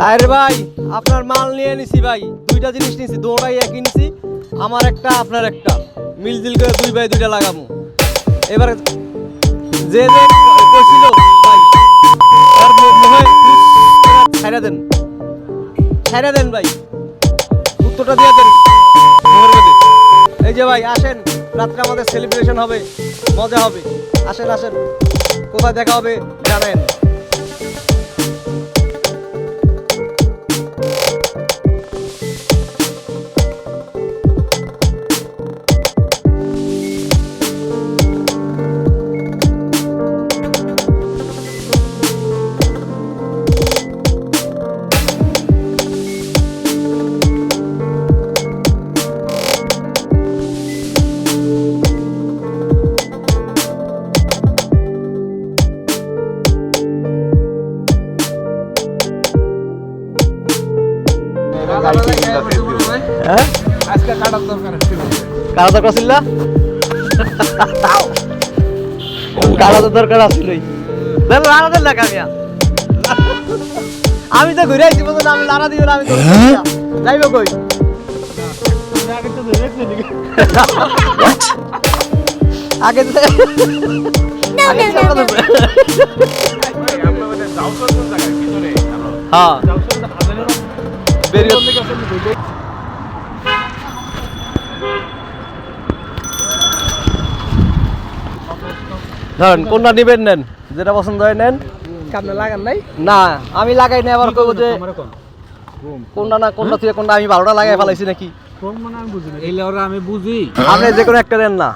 আরে ভাই, আপনার মাল নিয়ে নিছি ভাই। দুইটা জিনিস নিছি, দুটাই একই নিছি। আমার একটা, আপনার একটা। মিলজিল করে দুই ভাই দুইটা লাগামু এবার যে যে কইছিল, ভাই ছাইরা দেন। ছাইরা দেন ভাই। উত্তরটা দিয়ে দেন। এই যে ভাই, আসেন। রাত্রে আমাদের সেলিব্রেশন হবে। মজা হবে। আসেন আসেন। কোথায় দেখা হবে, জানেন। কারা দরকার ছিল তো দরকার আসছিলই দেন লাড়া দেন না কামিয়া। আমি তো ঘুরে আইছি বলতো আমি লাড়া দিও না আমি যাইব কই? আগে তো আগে তো- হ্যাঁ। বেরিয়ে ধরেন কোনটা নিবেন নেন? যেটা পছন্দ হয় নেন। কামনে লাগান নাই? না আমি লাগাই না আবার কইবো যে কোনটা না কোনটা থেকে কোনটা আমি ভালোটা লাগাই ফেলাইছি নাকি? এই লেওরা আমি বুঝি আপনি যে কোনো একটা দেন না।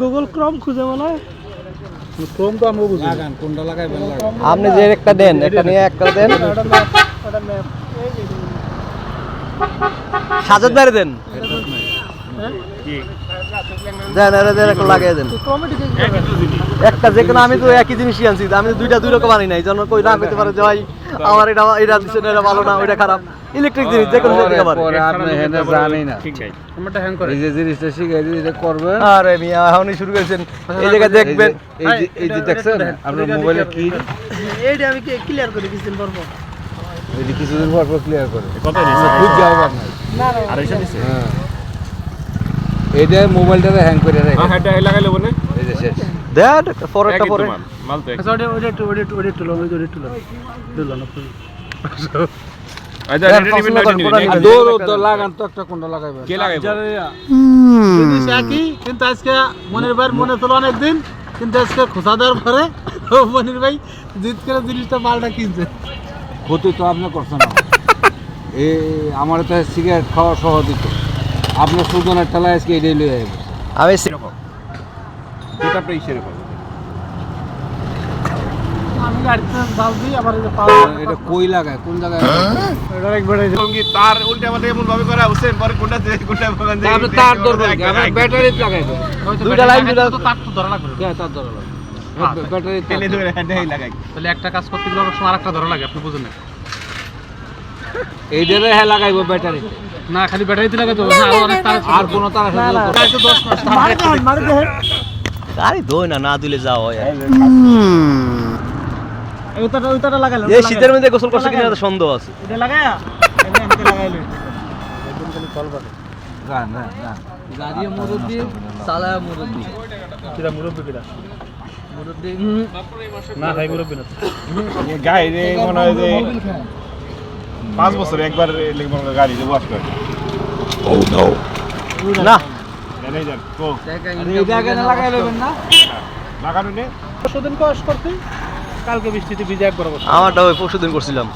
গুগল ক্রোম খুঁজে মনে হয়। ক্রোম তো আমি বুঝি লাগান কোনটা লাগাইবেন আপনি যে একটা দেন একটা নিয়ে একটা দেন। বাইরে দেন? দেন এর দেন একটা লাগিয়ে দেন। একটা যে কোনো আমি তো একই জিনিসই আনছি আমি তো দুইটা দুই রকম আনি নাই। যেন কই না পেতে পারে যে ভাই আমার এটা ভালো না ওইটা খারাপ। ইলেকট্রিক জিনিস যে কোনো দিতে পারে। পরে আপনি হেনে জানেই না। আমারটা হ্যাং করে এই যে জিনিসটা শিখে দিই এটা করবেন। আরে মিয়া এখনই শুরু করেছেন। এই জায়গায় দেখবেন। এই যে এই যে দেখছেন আপনার মোবাইলে কি? এইটা আমি ক্লিয়ার করে কিছুদিন পর পর? এই কিছুদিন পর পর ক্লিয়ার করে। খুব যাও আপনার না না হ্যাঁ। এইটা মোবাইলটারে হ্যাং করে রাখে। এটা লাগাইলে বলে এই যে শেষ। দেখ পরেরটা পরে মাল তো আচ্ছা ওটা ওটা একটু ওটা একটু ওটা ওটা একটু লং না আচ্ছা এটা নিবেন করেন, দৌড় তো লাগান তো একটা কোনটা লাগাইবেন কে লাগাইবো? জিনিস একই কিন্তু আজকে মনির ভাই মনে ছিল অনেক দিন কিন্তু আজকে খোসা দেওয়ার পরে ও মনির ভাই জিত করে জিনিসটা মালটা কিনছে। ক্ষতি তো আপনি করছেন না। এই আমার তো সিগারেট খাওয়া সহ দিত। আপনার ঠেলায় আজকে এটাই লয়ে যাবে আমি যেটা আপনি সেরকম। আমি গাড়িতে জাল দিই আবার এই যে পাওয়া এটা কই লাগায়? কোন জায়গায় এটা একবারে সঙ্গী তার উল্টা পাল্টা এমন ভাবে করা হোসেন পরে কোনটা কোনটা আপনি তার? ব্যাটারি লাগাইবেন দুইটা লাইন দুইটা তো তার তো ধরা লাগবে। হ্যাঁ তার দরকার ব্যাটারি তেলে ধরে লাগাই। তাহলে একটা কাজ করতে গেলে অনেক সময় আরেকটা ধরা লাগে আপনি বুঝেন না। এইটারে হ্যাঁ লাগাইবো ব্যাটারি। না খালি ব্যাটারিতে লাগে তো অনেক তার আর কোনো তার মাস আরে দই না না দিলে যাও হয়। ওইটাটা ওইটাটা লাগাইলো এই শীতের মধ্যে গোসল করছে কিনা তো সন্দেহ আছে। এটা লাগায়া? এমনি এমনি লাগাইলো। গান গান গান গাড়িয়ে মুরব্বি। সালায়া মুরব্বি। কিরা মুরব্বি কিরা? মুরব্বি। না ভাই মুরব্বি না। রে মনে হয় যে পাঁচ বছর একবার গাড়ি যে ওয়াশ করে। না। জানাই তো এটা কেন লাগাই লবেন না কালকে বৃষ্টিতে ভিজে একবার অবস্থা আমারটা ওই পরশু দিন করছিলাম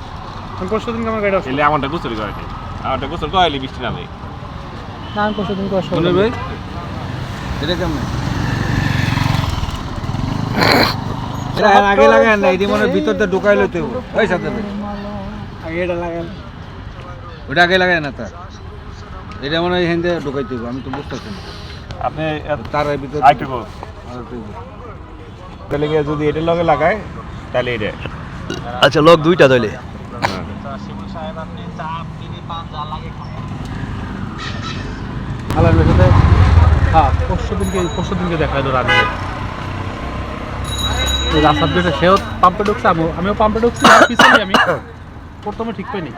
আমার গাড়ি আমারটা গোসল করে আমারটা গোসল করে বৃষ্টি নামে। না আমি পরশুদিন কস ভাই এটা কেমন? আগে লাগায় না এটি মনে ভিতর দিয়ে ঢুকাই লইতে ওই সাথে ভাই। আগে এটা ওটা আগে লাগায় না তার এটা মনে হয় এখান দিয়ে ঢুকাইতে হবে আমি তো বুঝতেছি না। আপনি তার ভিতর তাহলে যদি এটা লগে লাগায় তাহলে এটা। আচ্ছা লোক দুইটা সাথে হ্যাঁ দেখা হলো রাস্তার দিকে সেও পাম্পে ঢুকছে আমিও আমিও পাম্পে ঢুকছি পিছনে আমি। প্রথমে ঠিক পাইনি।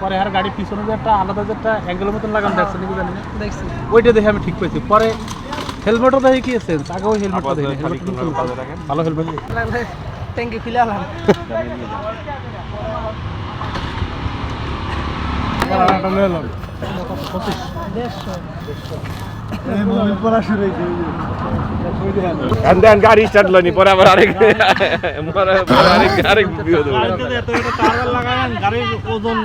পরে আর গাড়ি পিছনে যে একটা আলাদা যে একটা অ্যাঙ্গেলের মতন লাগানো দেখছে নাকি জানি না। দেখছি। ওইটা দেখে আমি ঠিক পাইছি। পরে হেলমেটও দেখে কি সেন্স আগে ওই হেলমেটটা দেখি। ভালো হেলমেট ট্যাঙ্কি খুলে আলাম। দেড়শো। And then গাড়ি স্টার্ট লয়নি পরে আবার আরেক আরেক বিপদ। গাড়ির ওজন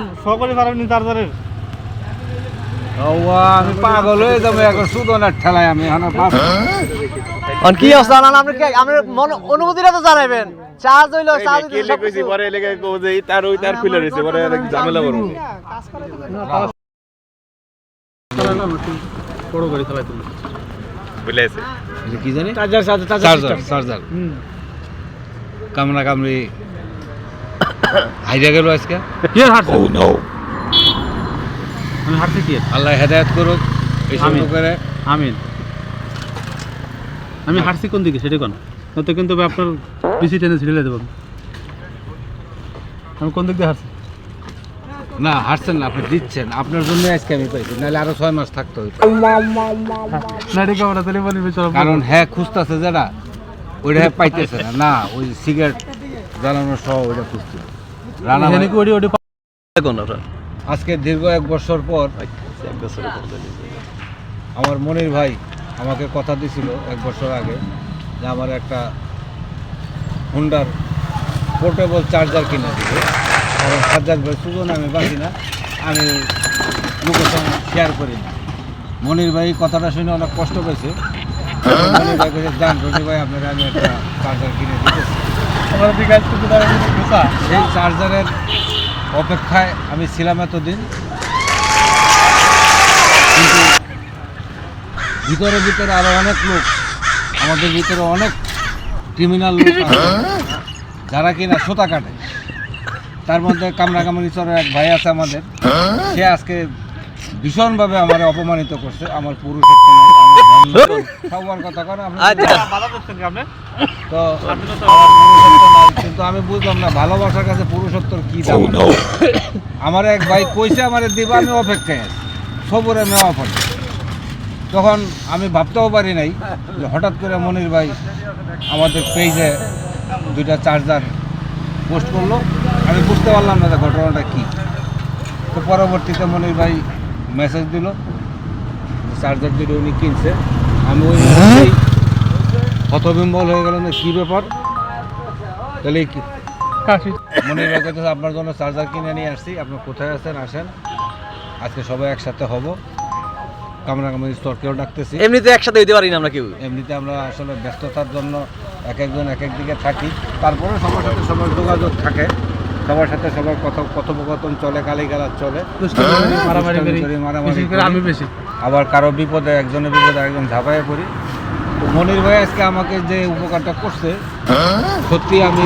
আমি পাগল হয়ে যাব এখন সুদনের ঠেলায় আমি এখন আর পাবো না। আর কি অবস্থা? আপনি আপনি মন অনুভূতিটা তো জানাইবেন। চার্জ হইল এই চার্জ নে, কি লিখেছি পরে লেগে কও যে এই তার ওই তার খুলে রয়েছে পরে আরেক ঝামেলা করব করে বড় গাড়ি চালাই তুমি? বুঝলেছে এটা কি জানি? চার্জার চার্জার চার্জার চার্জার কামড়া কামড়ি। হাইরা গেল আজকে? কি হাঁটছে আমি হাঁটছি কি? আল্লাহ হেদায়ত করুক এই আমিন। করে। আমিন। আমি হাঁটছি কোন দিকে? সেটা কোন? তো কিন্তু আপনার বেশি টেনে ছিঁড়ে দেবো। আমি কোন দিক দিয়ে হাঁটছি না হারছেন না আপনি দিচ্ছেন। আপনার জন্য আজকে আমি পাইছি নাহলে আরও ছয় মাস থাকতে হইতো। কারণ হ্যাঁ খুঁজতেছে যেটা ওইটা হ্যাঁ পাইতেছে না। না ওই সিগারেট জ্বালানো সহ ওইটা খুঁজছে। রানা আজকে দীর্ঘ এক বছর পর আমার মনির ভাই আমাকে কথা দিছিল এক বছর আগে যে আমার একটা হুন্ডার পোর্টেবল চার্জার কিনে দিবে। সাজ্জাদ ভাই সুজন আমি বাঁচি না আমি লোকেশন শেয়ার করি না। মনির ভাই কথাটা শুনে অনেক কষ্ট পেয়েছে। মনির ভাই কাছে জান রনি ভাই আপনাকে আমি একটা চার্জার কিনে দিতেছি। আমার ঘুষা সেই চার্জারের অপেক্ষায় আমি ছিলাম এতদিন। কিন্তু ভিতরে ভিতরে আরও অনেক লোক আমাদের ভিতরে অনেক ক্রিমিনাল লোক আছে। যারা কিনা সোতা কাটে। তার মধ্যে কামড়াকামড়ি চরের এক ভাই আছে আমাদের। সে আজকে ভীষণভাবে আমার অপমানিত করছে আমার পুরুষত্ব নাই আমার ধর্ম সবার কথা করে আপনি। আচ্ছা। আপনি? তো আমার পুরুষত্ব নাই কিন্তু আমি বুঝলাম না ভালোবাসার কাছে পুরুষত্বর কি দাম? আমার এক ভাই কইছে আমার দিবা আমি অপেক্ষায় সবরে নেওয়া পড়ে তখন আমি ভাবতেও পারি নাই যে হঠাৎ করে মনির ভাই আমাদের পেজে দুইটা চার্জার পোস্ট করল। বুঝতে পারলাম না যে ঘটনাটা কী। তো পরবর্তীতে মনির ভাই মেসেজ দিল। চার্জার দুটো উনি কিনছে আমি ওই হতবিম্বল হয়ে গেলাম না কী ব্যাপার। তাহলে কি? কাশি। মনির ভাই কাছে আপনার জন্য চার্জার কিনে নিয়ে আসছি আপনি কোথায় আছেন আসেন। আজকে সবাই একসাথে হব। কামরাকামারি স্তরকেও ডাকতেছি। এমনিতে একসাথে হইতে পারি না আমরা কেউ। এমনিতে আমরা আসলে ব্যস্ততার জন্য এক একজন এক এক দিকে থাকি। তারপরে সবার সাথে সবার যোগাযোগ থাকে। সবার সাথে সবার কথা কথোপকথন চলে গালিগালাজ চলে। মারামারি আমি বেশি। আবার কারও বিপদে একজনের বিপদে একজন ঝাঁপাইয়ে পড়ি। তো মনির ভাই আজকে আমাকে যে উপকারটা করছে সত্যি আমি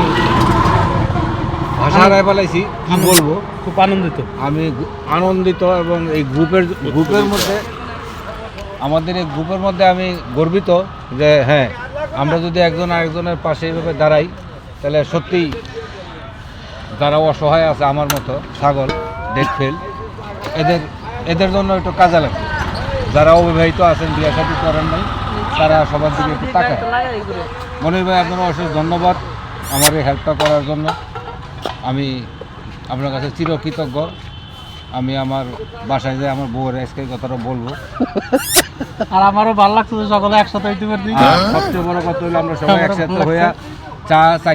ভাষা হারায় ফেলাইছি কি বলব? খুব আনন্দিত। আমি আনন্দিত এবং এই গ্রুপের গ্রুপের মধ্যে আমাদের এই গ্রুপের মধ্যে আমি গর্বিত যে হ্যাঁ আমরা যদি একজন আরেকজনের পাশে এইভাবে দাঁড়াই তাহলে সত্যিই যারা অসহায় আছে আমার মতো ছাগল ডেকফেল এদের এদের জন্য একটু কাজে লাগবে যারা অবিবাহিত আছেন বিয়ে সাথে করেন নাই তারা সবার দিকে একটু তাকায়। মনির ভাই আপনার অশেষ ধন্যবাদ আমার এই হেল্পটা করার জন্য। আমি আপনার কাছে চিরকৃতজ্ঞ। আমি আমার বাসায় যে আমার বউয়ের আজকে কথাটা বলব। আর আমারও ভালো লাগছে যে সকলে একসাথে হইতে পারি সবচেয়ে বড় কথা হলো আমরা সবাই একসাথে হইয়া চা চা